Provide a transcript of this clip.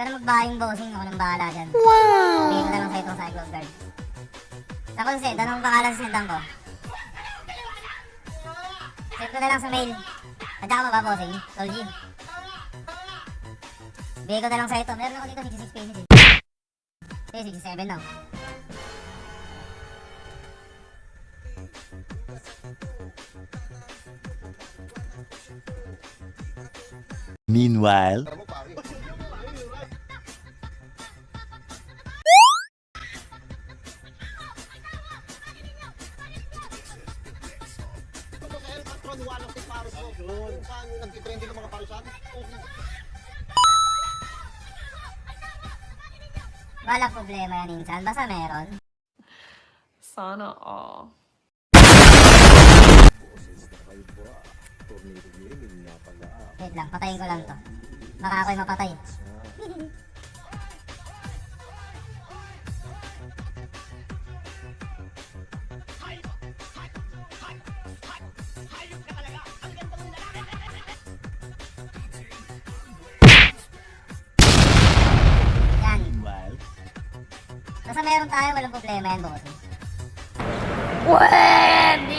ka na magbayang bossing, ako nang bahala dyan. Wow! Bigyan ko na lang sa itong cyclone guard. Sa consent, anong pangalan sa sendang ko? Send ko na lang sa mail. Tadya ka ba, bossing? Tol G. Bigay ko na lang sa ito. Meron ako dito 66 pages eh. Eh, 67 now. Meanwhile, Walang problema yan, Insan. Basta meron. Sana all. Wait lang, patayin ko lang to. Baka ako'y mapatay. Basta meron tayo, walang problema yan, boss. Pwede